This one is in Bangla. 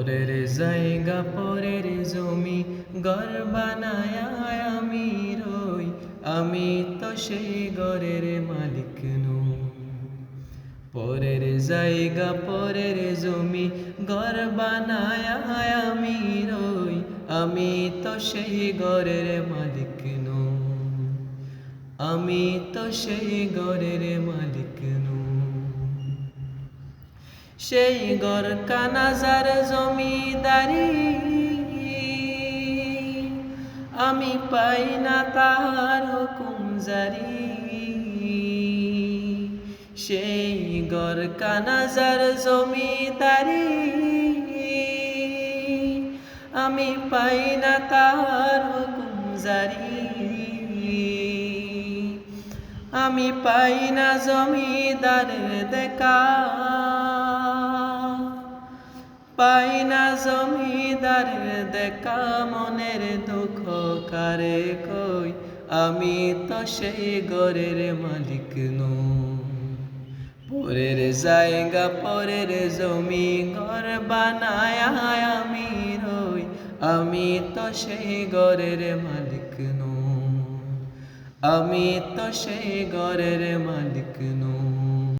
পরের জায়গা, পরের জমি, ঘর বানায় আমি রই। আমি তো সেই ঘরের মালিক নই। পরের জায়গা, পরের জমি, ঘর বানায় আমি রই। আমি তো সেই ঘরের মালিক নই। আমি তো সেই ঘরের মালিক সেই ঘর কানাজার জমিদারি। আমি পাই না তার হুকুম জারি। সেই ঘর কানাজার জমিদারি। আমি পাই না তার হুকুম আমি পাই না জমিদারের দেখা। পাই না জমিদারের দেখা, মনের দুঃখ কারে কই? আমি তো সেই ঘরের মালিক নই। পরের জায়গা, পরের জমি ঘর বানায় আমি রই। আমি তো সেই ঘরের মালিক নই। আমি তো সেই ঘরের মালিক নই।